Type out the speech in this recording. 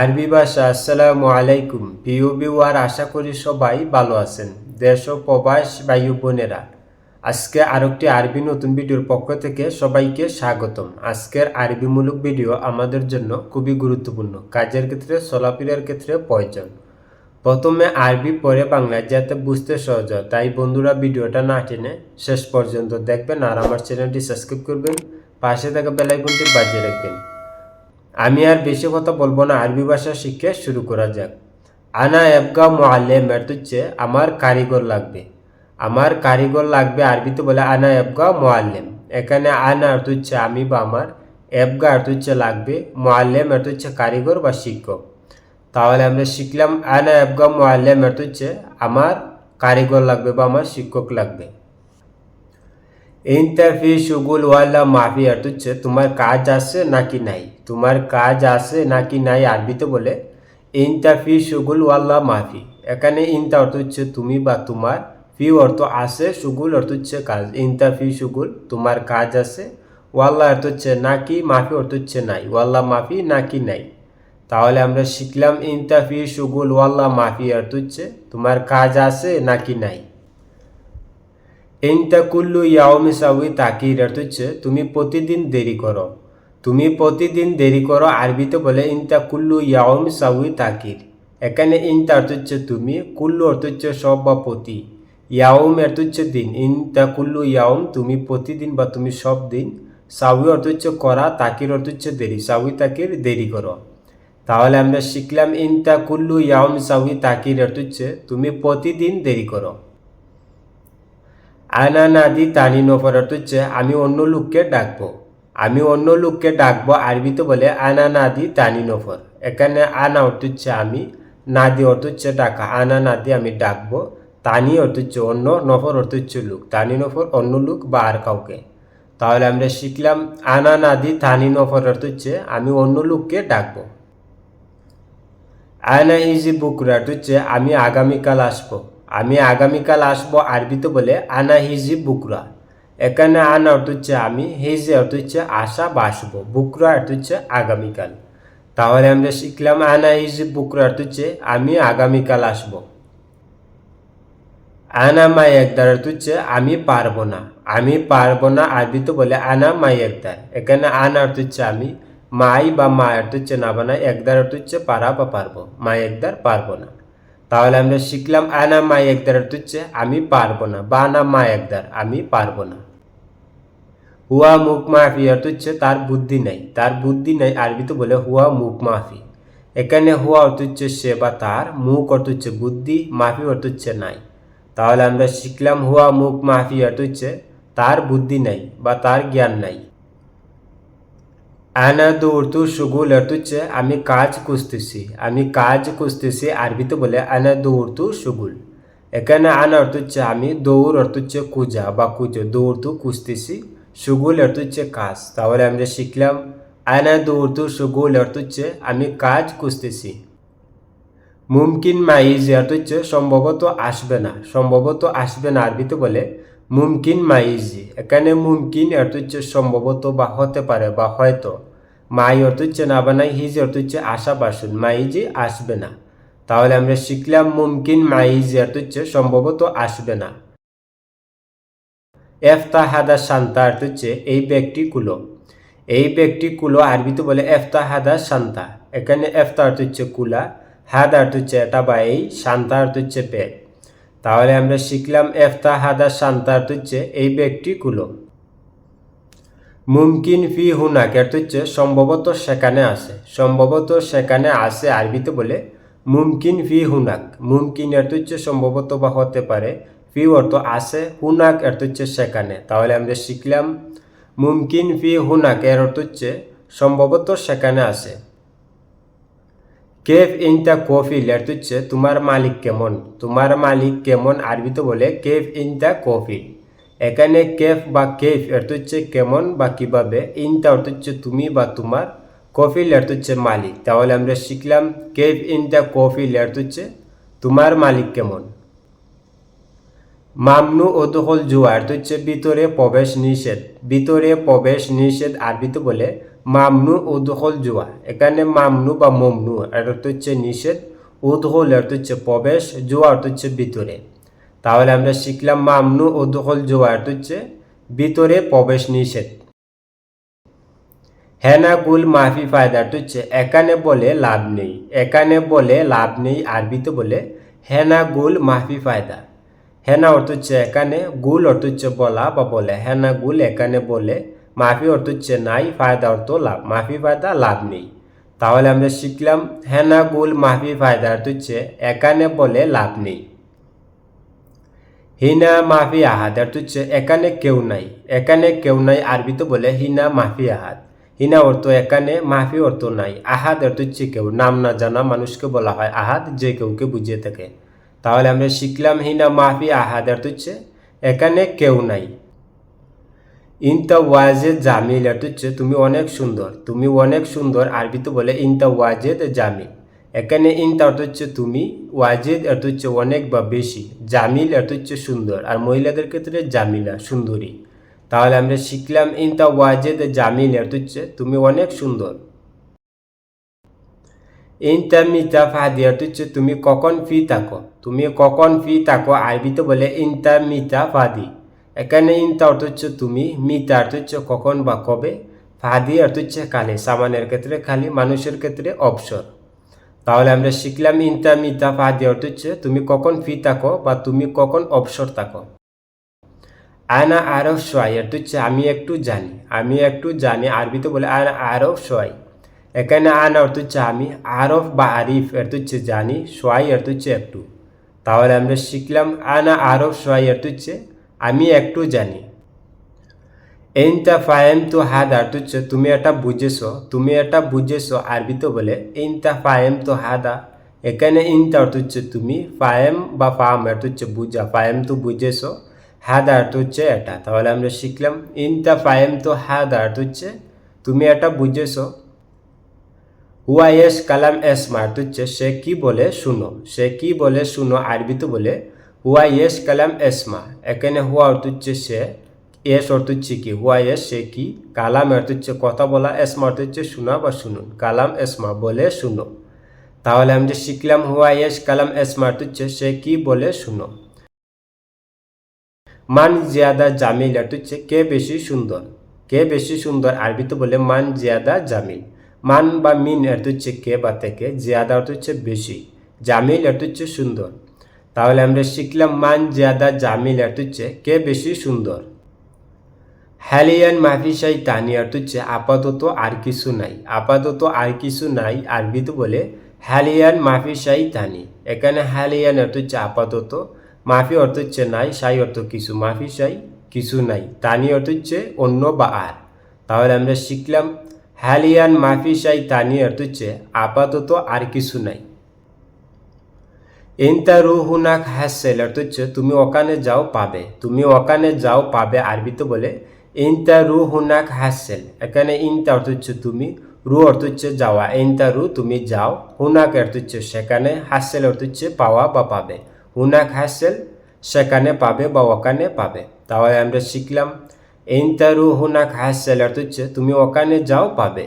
আরবি ভাষা, আসসালামু আলাইকুম। প্রিয় বিওয়ার আশা করি সবাই ভালো আছেন। দেশ ও প্রবাস বায়ু বোনেরা, আজকে আরেকটি আরবি নতুন ভিডিওর পক্ষ থেকে সবাইকে স্বাগতম। আজকের আরবিমূলক ভিডিও আমাদের জন্য খুবই গুরুত্বপূর্ণ। কাজের ক্ষেত্রে, চলাফেরার ক্ষেত্রে প্রয়োজন। প্রথমে আরবি পরে বাংলা যাতে বুঝতে সহজ হয়। তাই বন্ধুরা, ভিডিওটা না টেনে শেষ পর্যন্ত দেখবেন আর আমার চ্যানেলটি সাবস্ক্রাইব করবেন। পাশে থাকা বেলাইকনটি বাজিয়ে রাখবেন। আমি আর বেশি কথা বলব না, আরবি ভাষা শিখে শুরু করা যাক। আনা এবগা মোয়াল্লেম এর হচ্ছে আমার কারিগর লাগবে। আমার কারিগর লাগবে আরবিতে বলে আনা এবগা মোয়াল্লেম এখানে আনা অর্থ হচ্ছে আমি বা আমার এবগা অর্থ হচ্ছে লাগবে মোয়াল্লেম অর্থ হচ্ছে কারিগর বা শিক্ষক। তাহলে আমরা শিখলাম আনা এবগা মোয়াল্লেম অর্থ হচ্ছে আমার কারিগর লাগবে বা আমার শিক্ষক লাগবে। ইন্টারফি সুগুল ওয়াল্লা মাফি অর্থ হচ্ছে তোমার কাজ আছে নাকি নাই তোমার কাজ আছে নাকি নাই আরবিতে বলে ইন্টারফি সুগুল ওয়াল্লা মাফি এখানে ইন্তা অর্থ হচ্ছে তুমি বা তোমার ফি অর্থ আছে সুগুল অর্থ হচ্ছে কাজ ইন্টারফি সুগুল তোমার কাজ আছে ওয়াল্লা অর্থ হচ্ছে নাকি মাফি অর্থ হচ্ছে নাই ওয়াল্লা মাফি নাকি নাই তাহলে আমরা শিখলাম ইন্টারফি সুগুল ওয়াল্লা মাফি অর্থ হচ্ছে তোমার কাজ আছে নাকি নাই ইনতা কুল্লু ইয়াওমি সাউই তাকির অর্থ হচ্ছে তুমি প্রতিদিন দেরি করো। তুমি প্রতিদিন দেরি করো আরবিতে বলে ইনতা কুল্লু ইয়াওমি সাউই তাকির। এখানে ইনতা অর্থ হচ্ছে তুমি, কুল্লু অর্থ হচ্ছে সব বা প্রতি। ইয়াওম অর্থ হচ্ছে দিন ইনতা কুল্লু ইয়াওম তুমি প্রতিদিন বা তুমি সব দিন। সাউই অর্থ হচ্ছে করা, তাকির অর্থ হচ্ছে দেরি, সাউই তাকির দেরি করো। তাহলে আমরা শিখলাম ইনতা কুল্লু ইয়াওম সাউই তাকির অর্থ হচ্ছে তুমি প্রতিদিন দেরি করো। আনা নাদি তানি নফর অর্থ হচ্ছে, আমি অন্য লোককে ডাকবো। আমি অন্য লোককে ডাকবো আরবিতে বলে আনা নাদি তানি নফর এখানে আনা অর্থ হচ্ছে আমি, নাদি অর্থ হচ্ছে ডাকা। আনা নাদি আমি ডাকবো তানি অর্থ হচ্ছে অন্য, নফর অর্থ হচ্ছে লোক। তানি নফর অন্য লোক বা আর কাউকে। তাহলে আমরা শিখলাম আনা নাদি তানি নফর অর্থ হচ্ছে, আমি অন্য লোককে ডাকবো। আনা ইজি বুকরা হচ্ছে, আমি আগামীকাল আসব। আমি আগামীকাল আসব আরবিতে বলে, আনা হিজি বুকরা। এখানে আনা অর্থ হচ্ছে আমি, হিজি অর্থ হচ্ছে আসা বা আসব, বুকরা অর্থ হচ্ছে আগামীকাল। তাহলে আমরা শিখলাম, আনা হিজি বুকরা অর্থ হচ্ছে, আমি আগামীকাল আসব। আনা মাই একদার অর্থ হচ্ছে, আমি পারব না। আমি পারব না আরবিতে বলে, আনা মাই একদার। এখানে আনা অর্থ হচ্ছে, আমি। মাই বা মা অর্থ হচ্ছে, না বানা একদার অর্থ হচ্ছে, পারা বা পারব। মাই একদার, পারব না। তাহলে আমরা শিখলাম আনা মা একদার হচ্ছে আমি পারব না, বা না মা একদার, আমি পারব না। হুয়া মুখ মাফি অর্থ হচ্ছে তার বুদ্ধি নাই, তার বুদ্ধি নেই আরবিতে বলে হুয়া মুখ মাফি। এখানে হুয়া অর্থ হচ্ছে সে বা তার, মুখ অর্থ হচ্ছে বুদ্ধি, মাফি অর্থ হচ্ছে নাই। তাহলে আমরা শিখলাম হুয়া মুখ মাফি অর্থ হচ্ছে তার বুদ্ধি নাই বা তার জ্ঞান নাই। আনা দৌড়তু সুগুল হচ্ছে আমি কাজ খুঁজতেছি আমি কাজ খুঁজতেছি আরবিতে বলে আনা দৌড়তু সুগুল। এখানে আনা অর্থ হচ্ছে আমি, দৌড় অর্থ হচ্ছে খুঁজা বা খুঁজো দৌড়তু খুঁজতেছি সুগুল অর্থ হচ্ছে কাজ। তাহলে আমরা শিখলাম, আনা দৌড়তু সুগুল অর্থ হচ্ছে আমি কাজ খুঁজতেছি মুমকিন মাইজ অর্থ হচ্ছে সম্ভবত আসবে না। সম্ভবত আসবে না আরবিতে বলে মুমকিন মাইজি এখানে মুমকিন অর্থ হচ্ছে সম্ভবত বা হতে পারে বা হয়তো। মাই অর্থ হচ্ছে না বানাই হিজ অর্থ হচ্ছে আশা বাসুন। মাইজি আসবে না। তাহলে আমরা শিখলাম মুমকিন মাইজি অর্থ হচ্ছে সম্ভবত আসবে না। এফতা হাদা শান্তা অর্থ হচ্ছে এই ব্যক্তি কুলো। এই ব্যক্তি কুলো আরবিতে বলে এফতা হাদা শান্তা। এখানে এফতা অর্থ হচ্ছে কুলা, হাদা অর্থ হচ্ছে এটা বা এই, শান্তা অর্থ হচ্ছে পেট। তাহলে আমরা শিখলাম এফতা হাদা শান্তার্থ হচ্ছে এই ব্যক্তি কুলো মুমকিন ফি হুনাক অর্থ হচ্ছে সম্ভবত সেখানে আছে। সম্ভবত সেখানে আছে আরবিতে বলে মুমকিন ফি হুনাক। মুমকিন অর্থ হচ্ছে সম্ভবত বা হতে পারে। ফি অর্থ আছে, হুনাক অর্থ হচ্ছে সেখানে। তাহলে আমরা শিখলাম মুমকিন ফি হুনাক এর অর্থ হচ্ছে সম্ভবত সেখানে আছে। কেফ ইনটা কফি এর হচ্ছে তোমার মালিক কেমন? তোমার মালিক কেমন আরবিতে বলে, কেফ ইনটা কফি। এখানে কেফ বা কেফ এর হচ্ছে কেমন বা কীভাবে, ইনটা অর্থ হচ্ছে তুমি বা তোমার, কফি এর হচ্ছে মালিক। তাহলে আমরা শিখলাম কেফ ইনটা কফি এর হচ্ছে তোমার মালিক কেমন। মামনু ওদহল জুয়া এর হচ্ছে ভিতরে প্রবেশ নিষেধ। ভিতরে প্রবেশ নিষেধ আরবিতে বলে মামনু উদখল জুয়া এখানে মামনু বা মমনু এটা অর্থ হচ্ছে নিষেধ উদখল অর্থ হচ্ছে প্রবেশ জুয়া অর্থ হচ্ছে ভিতরে তাহলে আমরা শিখলাম মামনু উদখল জুয়া অর্থ হচ্ছে ভিতরে প্রবেশ নিষেধ হেনা গুল মাফি ফায়দা হচ্ছে এখানে বলে লাভ নেই এখানে বলে লাভ নেই আরবিতে বলে হেনা গুল মাফি ফায়দা হেনা অর্থ হচ্ছে এখানে গুল অর্থ হচ্ছে বলা বা বলে হেনা গুল এখানে বলে মাফি অর্থ হচ্ছে নাই, ফায়দা অর্থ লাভ। মাফি ফায়দা, লাভ নেই। তাহলে আমরা শিখলাম হেনা গুল মাফি ফায়দা অর্থ হচ্ছে এখানে বলে লাভ নেই। হিনা মাফি আহাদ অর্থ হচ্ছে এখানে কেউ নাই। এখানে কেউ নাই, আরবিতে বলে হিনা মাফি আহাদ। হিনা অর্থ এখানে মাফি অর্থ নাই। আহাদ অর্থ হচ্ছে কেউ। নাম না জানা মানুষকে বলা হয় আহাদ, যে কেউকে বুঝিয়ে থাকে। তাহলে আমরা শিখলাম হিনা মাফি আহাদ অর্থ হচ্ছে এখানে কেউ নাই। ইনতা ওয়াজেদ জামিল অর্থ হচ্ছে তুমি অনেক সুন্দর, তুমি অনেক সুন্দর আরবিতে বলে ইনতা ওয়াজেদ জামিল। এখানে ইনতা অর্থ হচ্ছে তুমি, ওয়াজেদ অর্থ হচ্ছে অনেক বা বেশি, জামিল অর্থ হচ্ছে সুন্দর, আর মহিলাদের ক্ষেত্রে জামিলা সুন্দরী। তাহলে আমরা শিখলাম ইনতা ওয়াজেদ জামিল অর্থ হচ্ছে তুমি অনেক সুন্দর। ইনতা মিতা ফাদি অর্থ হচ্ছে তুমি কখন ফি থাকো, তুমি কখন ফি থাকো আরবিতে বলে ইনতা মিতা ফাদি এখানে ইনতা অর্থ হচ্ছে তুমি মিতা অর্থ হচ্ছে কখন বা কবে ফাদি অর্থ হচ্ছে খালি সামানের ক্ষেত্রে খালি, মানুষের ক্ষেত্রে অবসর। তাহলে আমরা শিখলাম ইনতা, মিতা ফাদি অর্থ হচ্ছে তুমি কখন ফি থাকো বা তুমি কখন অবসর থাকো। আনা আরব সোয়াই অর্থ হচ্ছে আমি একটু জানি, আমি একটু জানি, আরবিতে বলে আনা আরব সোয়াই এখানে আনা অর্থ হচ্ছে আমি আরফ বা আরিফ অর্থ হচ্ছে জানি সোয়াই অর্থ হচ্ছে একটু। তাহলে আমরা শিখলাম আনা আরফ সোয়াই অর্থ হচ্ছে আমি একটু জানি। এইনটা ফায়েম তো হাদ হচ্ছে তুমি এটা বুঝেছ, তুমি এটা বুঝেছ আরবিতে বলে ইনতা ফায়েম তো হাদা, এখানে ইনতা অর্থ তুমি ফায়েম বা ফাম অর্থ হচ্ছে বুঝা ফায়েম তো বুঝেছ হাদা অর্থ এটা, তাহলে আমরা শিখলাম ইনতা ফায়েম তো হাদা অর্থ হচ্ছে তুমি এটা বুঝেছ। হুয়া এস কালাম এস মার্ত হচ্ছে সে কি বলে, শুনো, সে কি বলে, শুনো আরবিতে বলে হুয়া এস কালাম এসমা এখানে হুয়া অর্থ হচ্ছে সে এস অর্থ হচ্ছে কি হুয়া এস সে কি কালাম অর্থ হচ্ছে কথা বলা এসমা অর্থ হচ্ছে শোনা বা শুনুন কালাম এসমা বলে শুনো তাহলে আমি যে শিখলাম হুয়া এস কালাম এসমা অর্থ হচ্ছে সে কি বলে শুনো মান জিয়াদা জামিল অর্থ হচ্ছে কে বেশি সুন্দর কে বেশি সুন্দর আরবিতে বলে মান জিয়াদা জামিল মান বা মিন অর্থ হচ্ছে কে বা থেকে জিয়াদা অর্থ হচ্ছে বেশি জামিল অর্থ হচ্ছে সুন্দর তাহলে আমরা শিখলাম মান জিয়াদা জামিল অর্থ হচ্ছে কে বেশি সুন্দর? হ্যালিয়ান মাফিসাই তানি অর্থ হচ্ছে আপাতত আর কিছু নাই। আপাতত আর কিছু নাই, আরবিতে বলে হ্যালিয়ান মাফিসাই তানি। এখানে হ্যালিয়ান অর্থ হচ্ছে আপাতত মাফি অর্থ হচ্ছে নাই, সাই অর্থ কিছু মাফিসাই কিছু নাই, তানি অর্থ হচ্ছে অন্য বা আর। তাহলে আমরা শিখলাম হ্যালিয়ান মাফিসাই তানি অর্থ হচ্ছে আপাতত আর কিছু নাই। ইনতা রুহুনাক হ্যাসেল অর্থ হচ্ছে তুমি ওখানে যাও পাবে। তুমি ওখানে যাও পাবে আরবিতে বলে ইনতা রুহুনাক হ্যাসেল এখানে ইনতা অর্থ হচ্ছে তুমি রু অর্থ হচ্ছে যাওয়া। ইনতা রু তুমি যাও। হুনাক অর্থ হচ্ছে সেখানে হাসেল অর্থ হচ্ছে পাওয়া বা পাবে। হুনাক হাসেল সেখানে পাবে বা ওখানে পাবে। তাহলে আমরা শিখলাম ইনতারু হুনাক হাসেল অর্থ হচ্ছে, তুমি ওখানে যাও পাবে।